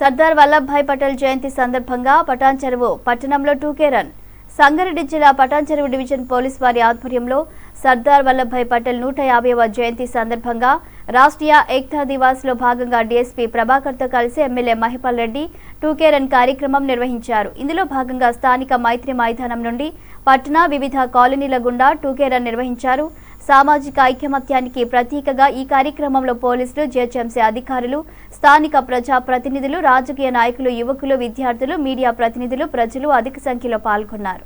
సర్దార్ వల్లభాయ్ పటేల్ జయంతి సందర్భంగా పటాన్ చెరువు పట్టణంలో టూకే రన్. సంగారెడ్డి జిల్లా పటాన్ చెరువు డివిజన్ పోలీస్ వారి ఆధ్వర్యంలో సర్దార్ వల్లభాయ్ పటేల్ నూట యాభైవ జయంతి సందర్భంగా రాష్ట్రీయ ఏక్తా దివాస్లో భాగంగా డీఎస్పీ ప్రభాకర్తో కలిసి MLA Mahipal Reddy two K run కార్యక్రమం నిర్వహించారు. ఇందులో భాగంగా స్థానిక మైత్రి మైదానం నుండి పట్టణ వివిధ కాలనీల గుండా టూకే రన్ నిర్వహించారు. సామాజిక ఐకమత్యానికి ప్రతీకగా ఈ కార్యక్రమంలో పోలీసులు జిహెచ్ఎంసీ అధికారులు స్థానిక ప్రజా ప్రతినిధులు రాజకీయ నాయకులు యువకులు విద్యార్థులు మీడియా ప్రతినిధులు ప్రజలు అధిక సంఖ్యలో పాల్గొన్నారు.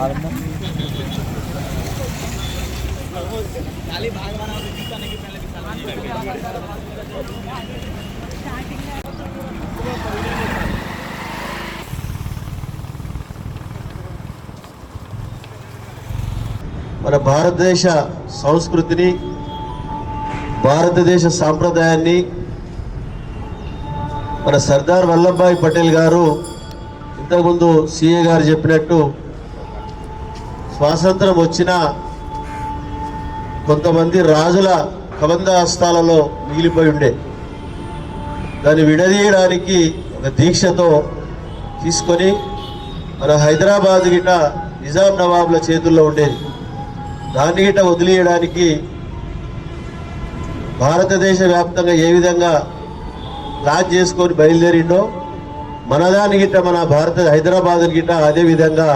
ఆరంభం. మన భారతదేశ సంస్కృతిని భారతదేశ సాంప్రదాయాన్ని మన సర్దార్ వల్లభాయ్ పటేల్ గారు ఇంతకుముందు సీఏ గారు చెప్పినట్టు స్వాతంత్రం వచ్చిన కొంతమంది రాజుల కబంధ హస్తాలలో మిగిలిపోయి ఉండే. దాన్ని విడదీయడానికి ఒక దీక్షతో తీసుకొని మన హైదరాబాద్ గిట నిజాం నవాబుల చేతుల్లో ఉండేది. దాన్ని గిట వదిలేయడానికి భారతదేశ వ్యాప్తంగా ఏ విధంగా ప్లాన్ చేసుకొని బయలుదేరిండో మనదాని గిట్ట మన భారత హైదరాబాద్ గిట్ట అదే విధంగా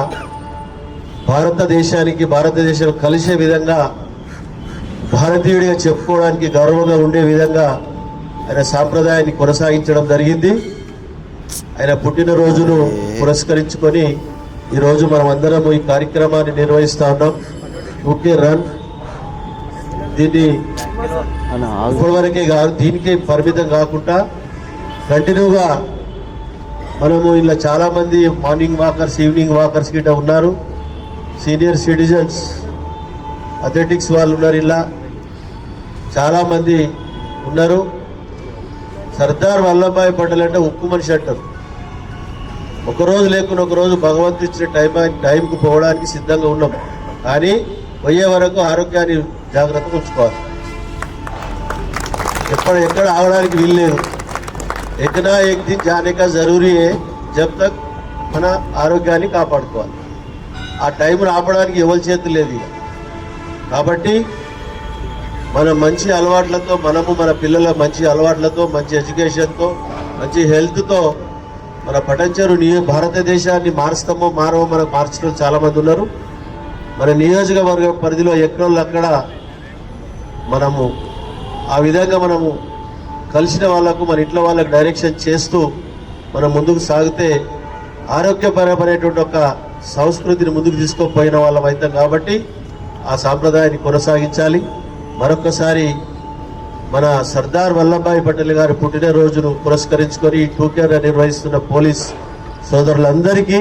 భారతదేశానికి భారతదేశం కలిసే విధంగా భారతీయుడిగా చెప్పుకోవడానికి గర్వంగా ఉండే విధంగా ఆయన సాంప్రదాయాన్ని కొనసాగించడం జరిగింది. ఆయన పుట్టినరోజును పురస్కరించుకొని ఈరోజు మనం అందరం ఈ కార్యక్రమాన్ని నిర్వహిస్తా ఉన్నాం. Okay run. దీన్ని ఇప్పటివరకే కాదు దీనికే పరిమితం కాకుండా కంటిన్యూగా మనము ఇలా చాలా మంది మార్నింగ్ వాకర్స్ ఈవినింగ్ వాకర్స్ గిట్ట ఉన్నారు. సీనియర్ సిటిజన్స్ అథ్లెటిక్స్ వాళ్ళు ఉన్నారు ఇలా. చాలామంది ఉన్నారు. సర్దార్ వల్లభాయ్ పటేల్ అంటే ఉక్కు మనిషి అంటారు. ఒకరోజు లేకుండా ఒకరోజు భగవంతు ఇచ్చిన టైం టైంకు పోవడానికి సిద్ధంగా ఉన్నాం. కానీ పోయే వరకు ఆరోగ్యాన్ని జాగ్రత్తగా ఉంచుకోవాలి. ఎక్కడ ఎక్కడ ఆగడానికి వీల్లేదు ఎక్కడా ఎక్కి దిన్ జరూరీయే జబ్ తక్ మన ఆరోగ్యాన్ని కాపాడుకోవాలి. ఆ టైం ఆపడానికి ఎవరి చేతి లేదు కాబట్టి మన మంచి అలవాట్లతో మనము మన పిల్లల మంచి అలవాట్లతో మంచి ఎడ్యుకేషన్తో మంచి హెల్త్తో మన పటంచరు నియో భారతదేశాన్ని మారుస్తామో మారమో మనకు మార్చడం చాలామంది ఉన్నారు. మన నియోజకవర్గ పరిధిలో ఎక్కడోళ్ళు అక్కడ మనము ఆ విధంగా మనము కలిసిన వాళ్ళకు మన ఇంట్లో వాళ్ళకు డైరెక్షన్ చేస్తూ మనం ముందుకు సాగితే ఆరోగ్యపరమైనటువంటి ఒక సంస్కృతిని ముందుకు తీసుకోకపోయిన వాళ్ళం అవుతాం కాబట్టి ఆ సాంప్రదాయాన్ని కొనసాగించాలి. మరొకసారి మన సర్దార్ వల్లభాయ్ పటేల్ గారి పుట్టినరోజును పురస్కరించుకొని ఈ టూకేర్ నిర్వహిస్తున్న పోలీస్ సోదరులందరికీ